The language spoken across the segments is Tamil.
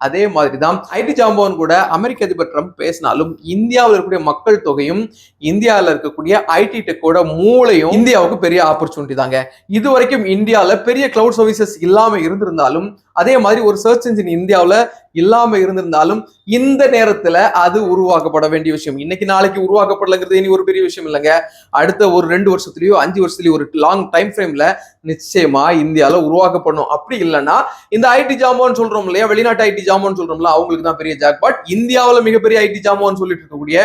அதே மாதிரி தான் ஐடி ஜாம்பவன் கூட அமெரிக்க அதிபர் ட்ரம்ப் பேசினாலும் இந்தியாவில் இருக்கக்கூடிய மக்கள் தொகையும் இந்தியாவில் இருக்கக்கூடிய ஐடி டெக்கோட மூளையும் இந்தியாவுக்கு பெரிய ஆப்பர்ச்சுனிட்டி தாங்க. இது வரைக்கும் இந்தியாவில் பெரிய கிளவுட் சர்வீசஸ் இல்லாம இருந்திருந்தாலும் அதே மாதிரி ஒரு சர்ச் இன்ஜின் இந்தியாவில் இல்லாம இருந்திருந்தாலும் இந்த நேரத்துல அது உருவாக்கப்பட வேண்டிய விஷயம். இன்னைக்கு நாளைக்கு உருவாக்கப்படலங்கிறது இனி ஒரு பெரிய விஷயம் இல்லைங்க. அடுத்த ஒரு ரெண்டு வருஷத்துலயோ அஞ்சு வருஷத்துலயோ ஒரு லாங் டைம் ஃப்ரேம்ல நிச்சயமா இந்தியாவில் உருவாக்கப்படணும். அப்படி இல்லைன்னா இந்த ஐடி ஜாமான்னு சொல்றோம் இல்லையா? வெளிநாட்டு ஐடி ஜாமான்னு சொல்றோம்ல அவங்களுக்கு தான் பெரிய ஜாக். பட் இந்தியாவில் மிகப்பெரிய ஐடி ஜாமான்னு சொல்லிட்டு இருக்கக்கூடிய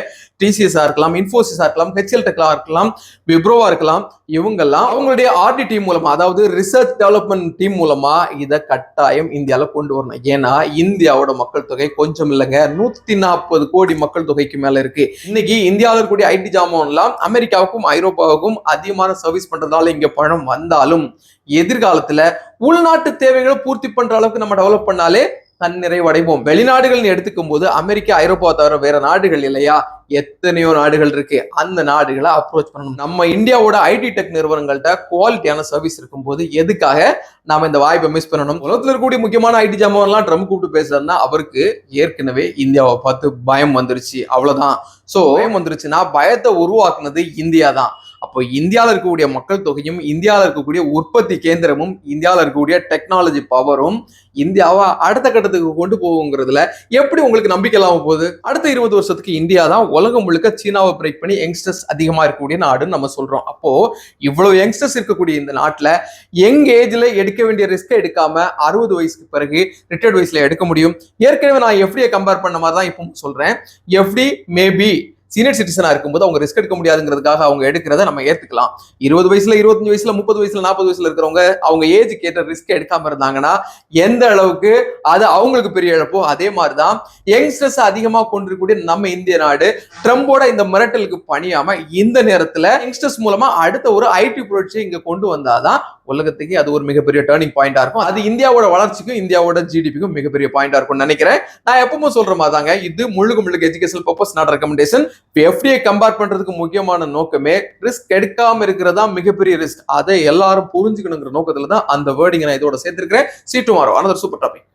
டிசிஎஸ்ஆ இருக்கலாம் இன்ஃபோசிஸா இருக்கலாம் ஹெச்எல் டெக்லா இருக்கலாம் விப்ரோவா இருக்கலாம் இவங்கெல்லாம் அவங்களுடைய ஆர்டி டீம் மூலமா அதாவது ரிசர்ச் டெவலப்மெண்ட் டீம் மூலமா இதை கட்டாயம் இந்தியாவில் கொண்டு வரணும். ஏன்னா இந்தியாவோட மக்கள் தொகை கொஞ்சம் இல்லைங்க. நூத்தி நாற்பது கோடி மக்கள் தொகைக்கு மேல இருக்கு. இன்னைக்கு இந்தியாவில் இருக்கக்கூடிய ஐடி ஜாமான்லாம் அமெரிக்காவுக்கும் ஐரோப்பாவுக்கும் அதிகமான சர்வீஸ் பண்றதால இங்க பணம் வந்தாலும் எதிர்காலத்துல உள்நாட்டு தேவைகளை பூர்த்தி பண்ற அளவுக்கு நம்ம டெவலப் பண்ணாலே தன்னிறைவடைவோம். வெளிநாடுகள்னு எடுத்துக்கும் போது அமெரிக்கா ஐரோப்பா தவிர வேற நாடுகள் இல்லையா? எத்தனையோ நாடுகள் இருக்கு. அந்த நாடுகளை அப்ரோச் பண்ணணும். நம்ம இந்தியாவோட ஐடி டெக் நிறுவனங்கள்ட்ட குவாலிட்டியான சர்வீஸ் இருக்கும்போது எதுக்காக நாம இந்த வாய்ப்பை மிஸ் பண்ணணும்? உலகத்தில் இருக்கக்கூடிய முக்கியமான ஐடி ஜாமான்லாம் ட்ரம் கூப்பிட்டு பேசுறாருன்னா அவருக்கு ஏற்கனவே இந்தியாவை பார்த்து பயம் வந்துருச்சு. அவ்வளவுதான். சோ பயம் வந்துருச்சுன்னா பயத்தை உருவாக்குனது இந்தியா தான் அப்போ இந்தியாவில் இருக்கக்கூடிய மக்கள் தொகையும் இந்தியாவில் இருக்கக்கூடிய உற்பத்தி கேந்திரமும் இந்தியாவில் இருக்கக்கூடிய டெக்னாலஜி பவரும் இந்தியாவை அடுத்த கட்டத்துக்கு கொண்டு போகுங்கிறதுல எப்படி உங்களுக்கு நம்பிக்கை இல்லாம போகுது? அடுத்த இருபது வருஷத்துக்கு இந்தியா தான் உலகம் முழுக்க சீனாவை பிரேக் பண்ணி யங்ஸ்டர்ஸ் அதிகமாக இருக்கக்கூடிய நாடுன்னு நம்ம சொல்றோம். அப்போ இவ்வளவு யங்ஸ்டர்ஸ் இருக்கக்கூடிய இந்த நாட்டில் யங் ஏஜ்ல எடுக்க வேண்டிய ரிஸ்க் எடுக்காம அறுபது வயசுக்கு பிறகு ரிட்டையர்ட் வயசுல எடுக்க முடியும். ஏற்கனவே நான் எஃப்டியை கம்பேர் பண்ண மாதிரி தான் இப்போ சொல்றேன் எஃப்டி மேபி சீனியர் சிட்டிசனா இருக்கும்போது அவங்க ரிஸ்க் எடுக்க முடியாதுங்கிறதுக்காக அவங்க எடுக்கிறத நம்ம ஏத்துக்கலாம். இருபது வயசுல இருபத்தஞ்சு வயசுல முப்பது வயசுல நாற்பது வயசுல இருக்கிறவங்க அவங்க ஏஜ் ஏற்ற ரிஸ்க் எடுக்காம இருந்தாங்கன்னா எந்த அளவுக்கு அது அவங்களுக்கு பெரிய இழப்போ அதே மாதிரிதான் யங்ஸ்டர்ஸ் அதிகமா கொண்டிருக்கக்கூடிய நம்ம இந்திய நாடு ட்ரம்போட இந்த மிரட்டலுக்கு பணியாம இந்த நேரத்துல யங்ஸ்டர்ஸ் மூலமா அடுத்த ஒரு ஐடி புரட்சியை இங்க கொண்டு வந்தாதான் உலகத்துக்கு அது ஒரு மிகப்பெரிய டேர்னிங் பாயிண்டா இருக்கும். அது இந்தியாவோட வளர்ச்சிக்கும் இந்தியாவோட ஜிடிபிக்கும் மிகப்பெரிய பாயிண்டா இருக்கும்னு நினைக்கிறேன். நான் எப்பவும் சொல்ற மாதிரி தாங்க இது முழுக்க முழுக்க education purpose not recommendation FDI compare பண்றதுக்கு முக்கியமான நோக்கமே ரிஸ்க் எடுக்காம இருக்கிறதா மிகப்பெரிய ரிஸ்க் அதை எல்லாரும் புரிஞ்சுக்கணுங்கிற நோக்கத்துல தான் அந்த வேர்டிங் நான் இதோட சேர்த்திருக்கிறேன். See tomorrow another super topic